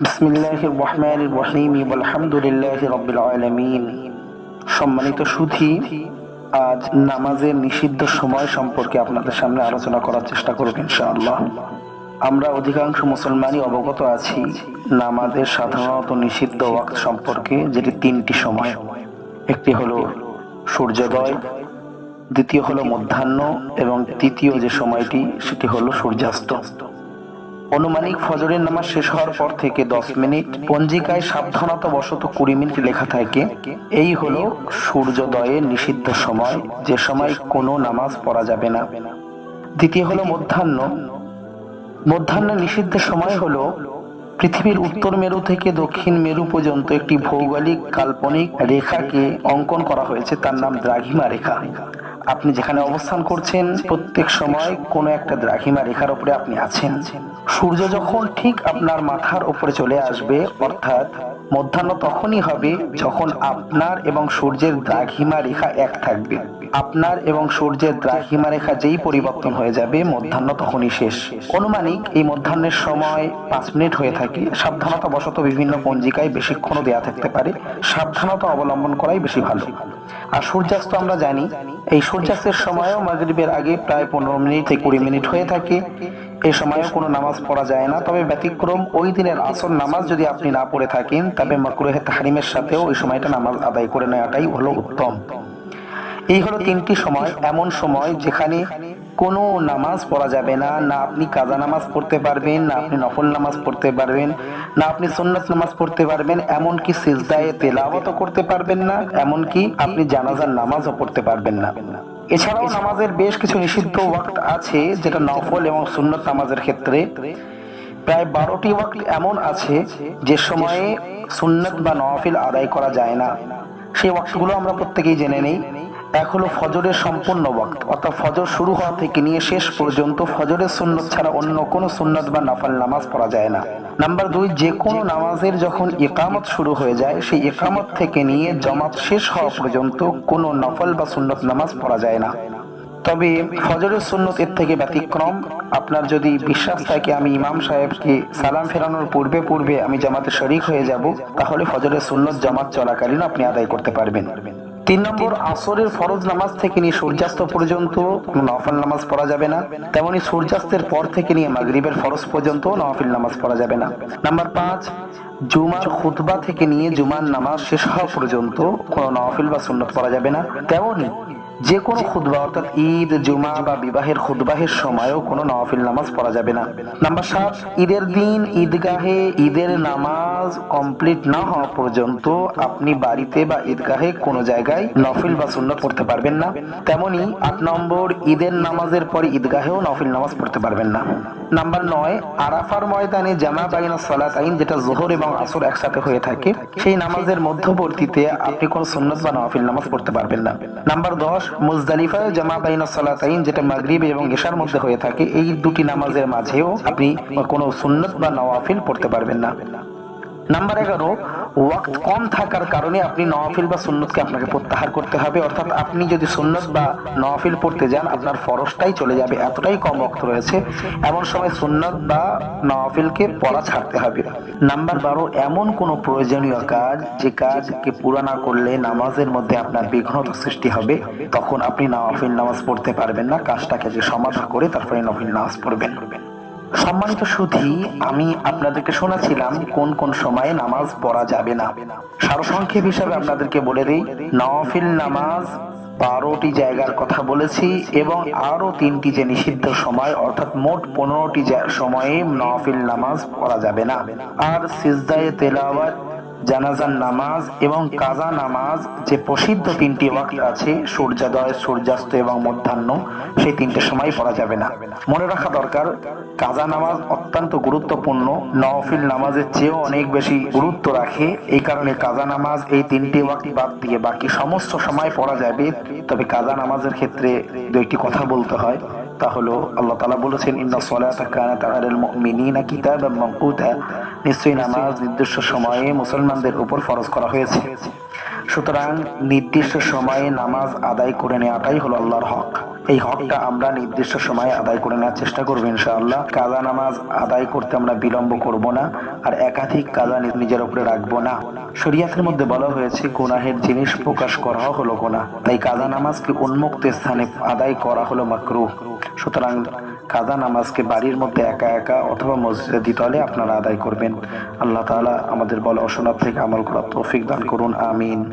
বিসমিল্লাহ রহমান রহিম আলহামদুলিল্লাহ রবিল আলমিন। সম্মানিত সুধী, আজ নামাজের নিষিদ্ধ সময় সম্পর্কে আপনাদের সামনে আলোচনা করার চেষ্টা করব ইনশাআল্লাহ। আমরা অধিকাংশ মুসলমানই অবগত আছি, নামাজের সাধারণত নিষিদ্ধ ওয়াক্ত সম্পর্কে, যেটি তিনটি সময়। একটি হলো সূর্যোদয়, দ্বিতীয় হলো মধ্যাহ্ন, এবং তৃতীয় যে সময়টি, সেটি হলো সূর্যাস্ত। অনুমানিক ফজরের নামাজ শেষ হওয়ার পর থেকে দশ মিনিট পঞ্জিকায় সাবধানতা বশত কুড়ি মিনিট লেখা থাকে। এই হলো সূর্যোদয়ের নিষিদ্ধ সময়, যে সময় কোনো নামাজ পড়া যাবে না। দ্বিতীয় হলো মধ্যাহ্ন। মধ্যাহ্ন নিষিদ্ধ সময় হলো পৃথিবীর উত্তর মেরু থেকে দক্ষিণ মেরু পর্যন্ত একটি ভৌগোলিক কাল্পনিক রেখাকে অঙ্কন করা হয়েছে, তার নাম দ্রাঘিমা রেখা। আপনি যেখানে অবস্থান করছেন, প্রত্যেক সময় কোনো একটা দ্রাঘিমা রেখার উপরে আপনি আছেন। সূর্য যখন ঠিক আপনার মাথার উপরে চলে আসবে, অর্থাৎ মধ্যাহ্ন তখনই হবে যখন আপনার এবং সূর্যের দ্রাঘিমা রেখা এক থাকবে। আপনার এবং সূর্যের দ্রাঘিমা রেখা যেই পরিবর্তন হয়ে যাবে, মধ্যাহ্ন তখনই শেষ। অনুমানিক এই মধ্যাহ্নের সময় পাঁচ মিনিট হয়ে থাকে। সাবধানতা বশত বিভিন্ন পঞ্জিকায় বেশিক্ষণও দেয়া থাকতে পারে। সাবধানতা অবলম্বন করাই বেশি ভালো। আর সূর্যাস্ত আমরা জানি, এই সূর্যাস্তের সময়ও মাগরিবের আগে প্রায় পনেরো মিনিট থেকে কুড়ি মিনিট হয়ে থাকে। এই সময়ও কোনো নামাজ পড়া যায় না, তবে ব্যতিক্রম ওই দিনের আসর নামাজ যদি আপনি না পড়ে থাকেন, তবে মাকরুহে তাহারিমের সাথেও ওই সময়টা নামাজ আদায় করে নেওয়াটাই হলো উত্তম। এই হলো তিনটি সময়, এমন সময় যেখানে কোনো নামাজ পড়া যাবে না না আপনি কাজা নামাজ পড়তে পারবেন, না আপনি নফল নামাজ পড়তে পারবেন, না আপনি সুন্নাত নামাজ পড়তে পারবেন, এমনকি সিজদায়ে তেলাওয়াতও করতে পারবেন না, এমনকি আপনি জানাজার নামাজও পড়তে পারবেন না। এছাড়াও নামাজের বেশ কিছু নিষিদ্ধ ওয়াক্ত আছে, যেটা নফল এবং সুন্নত নামাজের ক্ষেত্রে। প্রায় বারোটি ওয়াক্ত এমন আছে, যে সময়ে সুন্নত বা নফিল আদায় করা যায় না। সেই ওয়াক্তগুলো আমরা প্রত্যেকেই জেনে নেই। এক হলো ফজরের সম্পূর্ণ ওয়াক্ত, অর্থাৎ ফজর শুরু হওয়া থেকে নিয়ে শেষ পর্যন্ত ফজরের সুন্নত ছাড়া অন্য কোনো সুন্নত বা নফল নামাজ পড়া যায় না। নাম্বার দুই, যে কোনো নামাজের যখন ইকামত শুরু হয়ে যায়, সেই ইকামত থেকে নিয়ে জমাত শেষ হওয়া পর্যন্ত কোনো নফল বা সুন্নত নামাজ পড়া যায় না। তবে ফজরের সুন্নত এর থেকে ব্যতিক্রম, আপনার যদি বিশ্বাস থাকে আমি ইমাম সাহেবকে সালাম ফেরানোর পূর্বে পূর্বে আমি জামাতে শরিক হয়ে যাব, তাহলে ফজরের সুন্নত জামাত চলাকালীন আপনি আদায় করতে পারবেন। তিন নম্বর আসরের ফরজ নামাজ থেকে নিয়ে সূর্যাস্ত পর্যন্ত কোনো নফল নামাজ পড়া যাবে না। তেমনি সূর্যাস্তের পর থেকে নিয়ে মাগরিবের ফরজ পর্যন্ত নফিল নামাজ পড়া যাবে না। নাম্বার পাঁচ জুমার খুতবা থেকে নিয়ে জুমার নামাজ শেষ হওয়া পর্যন্ত কোনো নফিল বা সুন্নত যাবে না। যে কোনো খুদবা অর্থাৎ ঈদ, জুমা বা বিবাহের খুদবাহের সময়ও কোনো নওয়াফিল নামাজ পড়া যাবে না। নাম্বার সাত, ঈদের দিন ঈদগাহে ঈদের নামাজ কমপ্লিট না হওয়া পর্যন্ত আপনি বাড়িতে বা ঈদগাহে কোনো জায়গায় নফিল বা সুন্নত পড়তে পারবেন না। তেমনি আট নম্বর, ঈদের নামাজের পরে ঈদগাহেও নফিল নামাজ পড়তে পারবেন না। নাম্বার নয়, আরাফার ময়দানে জামা বাইনা সালাত আইন, যেটা জোহর এবং আসর একসাথে হয়ে থাকে, সেই নামাজের মধ্যবর্তীতে আপনি কোন সুন্নত বা নওয়াফিল নামাজ পড়তে পারবেন না। নাম্বার দশ মুজদালিফায় জামা বাইনা সালাতাইন, যেটা মাগরিব এবং এশার মধ্যে হয়ে থাকে, এই দুটি নামাজের মাঝেও আপনি কোনো সুন্নত বা নওয়াফিল পড়তে পারবেন না। নাম্বার এগারো, ওয়াক্ত কম থাকার কারণে আপনি নওয়াফিল বা সুন্নতকে আপনাকে প্রত্যাহার করতে হবে। অর্থাৎ আপনি যদি সুন্নত বা নওয়াফিল পড়তে যান, আপনার ফরজটাই চলে যাবে, এতটাই কম ওয়াক্ত রয়েছে। এমন সময় সুন্নত বা নওয়াফিলকে পড়া ছাড়তে হবে। নাম্বার বারো, এমন কোনো প্রয়োজনীয় কাজ যে কাজকে পুরা না করলে নামাজের মধ্যে আপনার বিঘ্নতা সৃষ্টি হবে, তখন আপনি নওয়াফিল নামাজ পড়তে পারবেন না। কাজটাকে যে সমাধান করে তারপরে নফিল নামাজ পড়বেন। সম্মানিত সুধি, আমি আপনাদেরকে শোনাছিলাম কোন কোন সময়ে নামাজ পড়া যাবে না। সারসংক্ষেপ হিসাবে আপনাদেরকে বলে দিই নওয়াফিল নামাজ বারোটি জায়গার কথা বলেছি এবং আরও তিনটি যে নিষিদ্ধ সময়, অর্থাৎ মোট পনেরোটি সময়ে নওয়াফিল নামাজ পড়া যাবে না। আর সিজদায়ে তেলাওয়াত জানাজার নামাজ এবং কাজা নামাজ যে প্রসিদ্ধ তিনটি ওয়াক্ত আছে, সূর্যোদয়, সূর্যাস্ত এবং মধ্যাহ্ন, সেই তিনটে সময় পড়া যাবে না। মনে রাখা দরকার, কাজা নামাজ অত্যন্ত গুরুত্বপূর্ণ। নওফিল নামাজের চেয়েও অনেক বেশি গুরুত্ব রাখে। এই কারণে কাজা নামাজ এই তিনটি ওয়াক্ত বাদ দিয়ে বাকি সমস্ত সময় পড়া যাবে। তবে কাজা নামাজের ক্ষেত্রে দুইটি কথা বলতে হয়। তা হলো, আল্লাহ তালা বলেছেন, ইন্না সলাতা কানাত আলাল মুমিনিনা কিতাবাম মাওকুতা নিশ্চয়ই নামাজ নির্দিষ্ট সময়ে মুসলমানদের উপর ফরজ করা হয়েছে। সুতরাং নির্দিষ্ট সময়ে নামাজ আদায় করে নেওয়াটাই হলো আল্লাহর হক। এই হকটা আমরা নির্দিষ্ট সময়ে আদায় করে নেওয়ার চেষ্টা করব ইনশাআল্লাহ। কাজা নামাজ আদায় করতে আমরা বিলম্ব করব না, আর একাধিক কাজা নিজের উপরে রাখব না। শরিয়াতের মধ্যে বলা হয়েছে, গুনাহের জিনিস প্রকাশ করা হলো গোনা তাই কাজা নামাজকে উন্মুক্ত স্থানে আদায় করা হলো মাকরু সুতরাং কাজা নামাজকে বাড়ির মধ্যে একা একা অথবা মসজিদে দিতে হলে আপনারা আদায় করবেন। আল্লাহ তালা আমাদের বলে অসনার থেকে আমল করার তৌফিক দান করুন, আমিন।